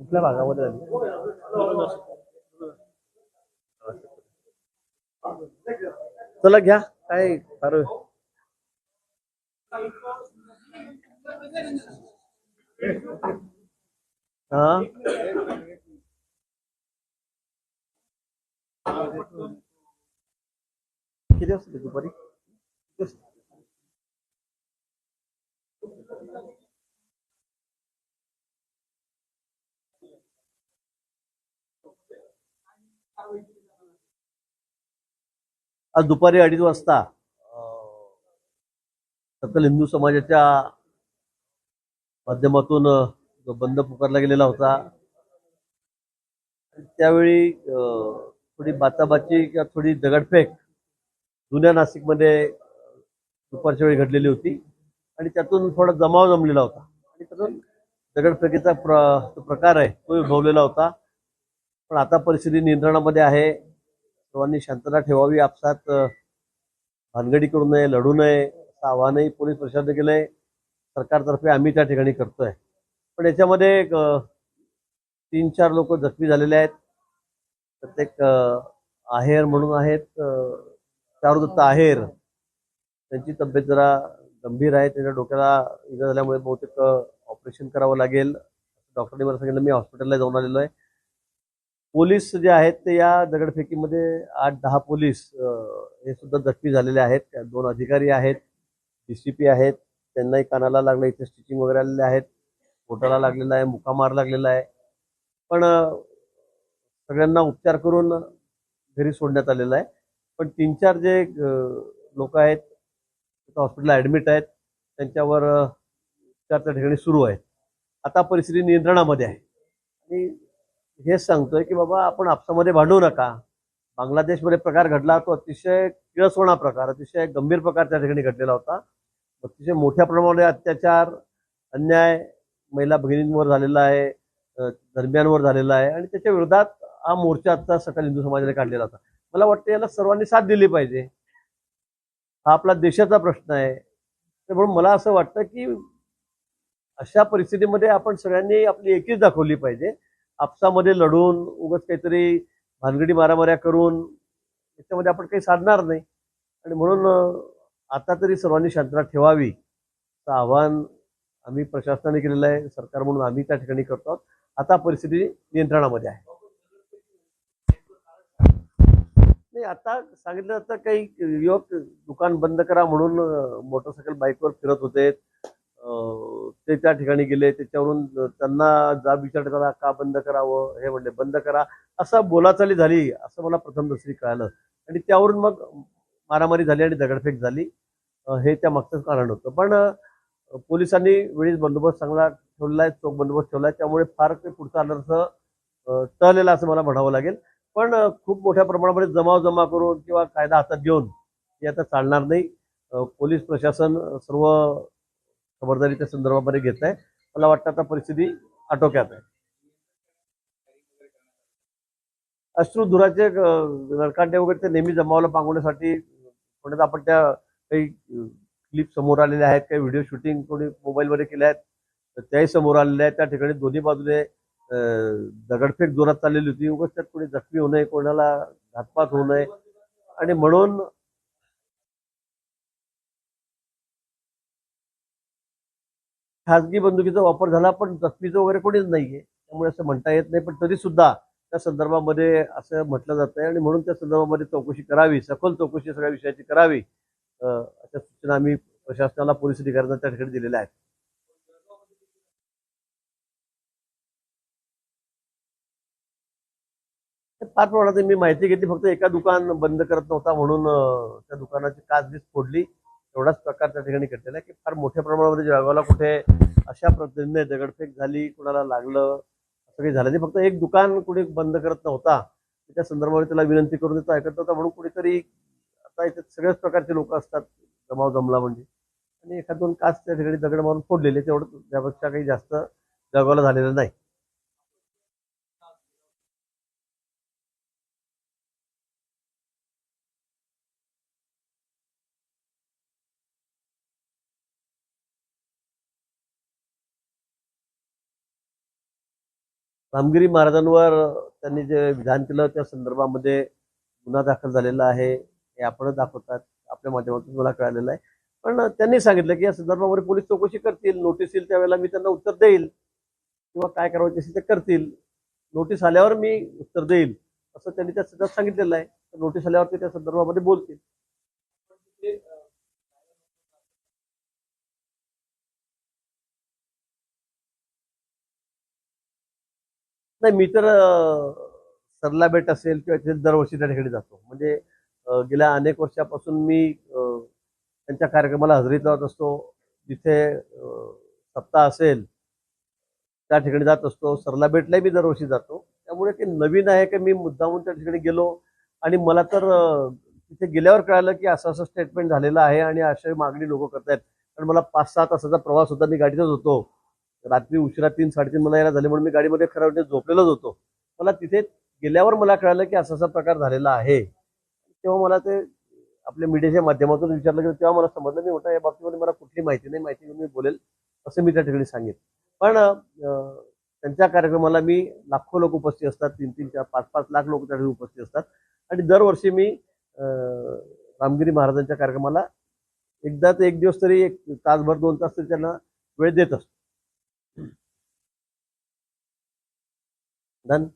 कुठल्या भागामध्ये झाली? चला घ्या काय फार हा? किती वाजता दुपारी? आज दुपारी अडीच वाजता सकल हिंदू समाजाच्या माध्यमातून जो बंद पुकारला गेलेला होता त्यावेळी थोडी बाचाबाची किंवा थोडी दगडफेक जुन्या नाशिकमध्ये दुपारच्या वेळी घडलेली होती आणि त्यातून थोडा जमाव जमलेला होता. आणि त्यातून दगडफेकीचा प्र प्रकार आहे तो विभवलेला होता. पण आता परिस्थिती नियंत्रणामध्ये आहे. सर्वांनी शांतता ठेवावी. आपसात भानगडी करू नये लढू नये असं आव्हानही पोलीस प्रशासनाने केलंय. सरकारतर्फे आम्ही त्या ठिकाणी करतोय. पण याच्यामध्ये एक, तीन चार लोक जखमी झालेले आहेत. प्रत्येक आहेर म्हणून आहेत चारुदत्त आहेर. त्यांची तब्येत जरा गंभीर आहे. त्यांच्या डोक्याला इजा झाल्यामुळे बहुतेक ऑपरेशन करावं लागेल. डॉक्टरने मला सांगितलं. मी हॉस्पिटलला जाऊन आलेलो आहे. पोलीस जे आहेत ते या दगडफेकीमध्ये आठ दहा पोलीस हे सुद्धा जखमी झालेले आहेत. त्या दोन अधिकारी आहेत डीसीपी आहेत त्यांनाही कानाला लागलं इथे स्टिचिंग वगैरे आलेले आहेत. पोटाला लागलेला आहे मुकामार लागलेला आहे. पण सगळ्यांना उपचार करून घरी सोडण्यात आलेलं आहे. पण तीन चार जे लोक आहेत हॉस्पिटलला ॲडमिट आहेत त्यांच्यावर उपचार त्या ठिकाणी सुरू आहेत. आता परिस्थिती नियंत्रणामध्ये आहे. आणि हेच सांगतोय की बाबा आपण आपसामध्ये भांडू नका. बांगलादेशमध्ये प्रकार घडला तो अतिशय किळसवाणा प्रकार अतिशय गंभीर प्रकार त्या ठिकाणी घडलेला होता. अतिशय मोठ्या प्रमाणामध्ये अत्याचार अन्याय महिला भगिनींवर झालेला आहे धर्मियांवर झालेला आहे आणि त्याच्या विरोधात हा मोर्चा सकाळी सकल हिंदू समाजाने काढलेला होता. मला वाटतं याला सर्वांनी साथ दिली पाहिजे. हा आपला देशाचा प्रश्न आहे. तर म्हणून मला असं वाटतं की अशा परिस्थितीमध्ये आपण सगळ्यांनी आपली एकीच दाखवली पाहिजे. आपसामध्ये लढून उगाच काहीतरी भानगडी मारामाऱ्या करून याच्यामध्ये आपण काही साधणार नाही. आणि म्हणून आता तरी सर्वांनी शांतता ठेवावी असं आव्हान आम्ही प्रशासनाने केलेलं आहे सरकार म्हणून आम्ही त्या ठिकाणी करतो आहोत. आता परिस्थिती नियंत्रणामध्ये आहे. नाही आता सांगितलं जातं काही युवक दुकान बंद करा म्हणून मोटरसायकल बाईकवर फिरत होते. ते त्या ठिकाणी गेले. त्याच्यावरून त्यांना जा विचार करा का बंद करावं? हे म्हणले बंद करा. असं बोलाचाली झाली असं मला प्रथम दुसरी कळालं. आणि त्यावरून मग मारामारी झाली आणि दगडफेक झाली. हे त्या मागचं कारण होतं. पण पोलिसांनी वेळीच बंदोबस्त चांगला ठेवलाय आहे चोख बंदोबस्त ठेवला आहे त्यामुळे फार काही पुढचा अनर्थ तळलेला टळलेला असं मला म्हणावं लागेल. पण खूप मोठ्या प्रमाणामध्ये जमाव जमा करून किंवा कायदा हातात घेऊन हे आता चालणार नाही. पोलीस प्रशासन सर्व खबरदारीच्या संदर्भामध्ये घेत आहे मला वाटतं आता परिस्थिती आटोक्यात आहे. अश्रू धुराचे नरकांडे वगैरे ते नेहमी जमावाला पांगवण्यासाठी म्हणत आपण त्या काही क्लिप समोर आलेल्या आहेत काही व्हिडिओ शूटिंग कोणी मोबाईलमध्ये केल्या आहेत त्याही समोर आलेल्या आहेत. त्या ठिकाणी दोन्ही बाजूने दगडफेक जोरात चाललेली होती. उगाच त्यात कोणी जखमी होऊ नये कोणाला घातपात होऊ नये. आणि म्हणून खाजगी बंदुकीचा वापर झाला पण जखमीचं वगैरे कोणीच नाहीये. त्यामुळे असं म्हणता येत नाही पण तरी सुद्धा त्या संदर्भामध्ये असं म्हटलं जात आहे आणि म्हणून त्या संदर्भामध्ये चौकशी करावी सखोल चौकशी सगळ्या विषयाची करावी अशा सूचना आम्ही प्रशासनाला पोलीस अधिकाऱ्यांना त्या ठिकाणी दिलेल्या आहेत. फार प्रमाणात मी माहिती घेतली फक्त एका दुकान बंद करत नव्हता म्हणून त्या दुकानाची काच फोडली. एवढाच प्रकार त्या ठिकाणी घडलेला आहे की फार मोठ्या प्रमाणामध्ये जळगावला कुठे अशा पद्धतीने दगडफेक झाली कुणाला लागलं असं काही झालं नाही. फक्त एक दुकान कुणी बंद करत नव्हता. त्या संदर्भामध्ये त्याला विनंती करून देतो ऐकत नव्हता. म्हणून कुणीतरी आता इथे सगळ्याच प्रकारचे लोक असतात जमाव जमला म्हणजे. आणि एखाद दोन काच त्या ठिकाणी दगड मारून फोडलेले तेवढं त्यापेक्षा काही जास्त जळगावला झालेलं नाही. रामगिरी महाराजांवर त्यांनी जे विधान केलं त्या संदर्भामध्ये गुन्हा दाखल झालेला आहे हे आपणच दाखवतात आपल्या माध्यमातून मला कळालेलं आहे. पण त्यांनी सांगितलं की या संदर्भामध्ये पोलीस चौकशी करतील नोटीस येईल त्यावेळेला मी त्यांना उत्तर देईल. किंवा काय करायचं असेल ते करतील. नोटीस आल्यावर मी उत्तर देईल असं त्यांनी त्या सध्या सांगितलेलं आहे. तर नोटीस आल्यावर ते त्या संदर्भामध्ये बोलतील. नाही मी तर सरला बेट असेल किंवा तिथे दरवर्षी त्या ठिकाणी जातो. म्हणजे गेल्या अनेक वर्षापासून मी त्यांच्या कार्यक्रमाला हजेरी लावत असतो. जिथे सप्ताह असेल त्या ठिकाणी जात असतो. सरला बेटलाही मी दरवर्षी जातो. त्यामुळे ते नवीन आहे की मी मुद्दामून त्या ठिकाणी गेलो. आणि मला तर तिथे गेल्यावर कळालं की असं असं स्टेटमेंट झालेलं आहे आणि अशी मागणी लोक करतायत. कारण मला पाच सहा तासाचा प्रवास होता. मी गाडीतच होतो. रात्री उशिरा तीन साडेतीन मला यायला झाले म्हणून मी गाडीमध्ये खरं म्हणजे झोपलेलोच होतो. मला तिथे गेल्यावर मला कळालं की असा असा प्रकार झालेला आहे. तेव्हा मला ते आपल्या मीडियाच्या माध्यमातून विचारलं गेलं तेव्हा मला समजलं मी होता या बाबतीमध्ये मला कुठली माहिती नाही माहिती घेऊन मी बोलेल असं मी त्या ठिकाणी सांगेन. पण त्यांच्या कार्यक्रमाला मी लाखो लोक उपस्थित असतात तीन तीन चार पाच पाच लाख लोक त्या ठिकाणी उपस्थित असतात. आणि दरवर्षी मी रामगिरी महाराजांच्या कार्यक्रमाला एकदा ते एक दिवस तरी एक तासभर दोन तास तरी त्यांना वेळ देत असतो. dan.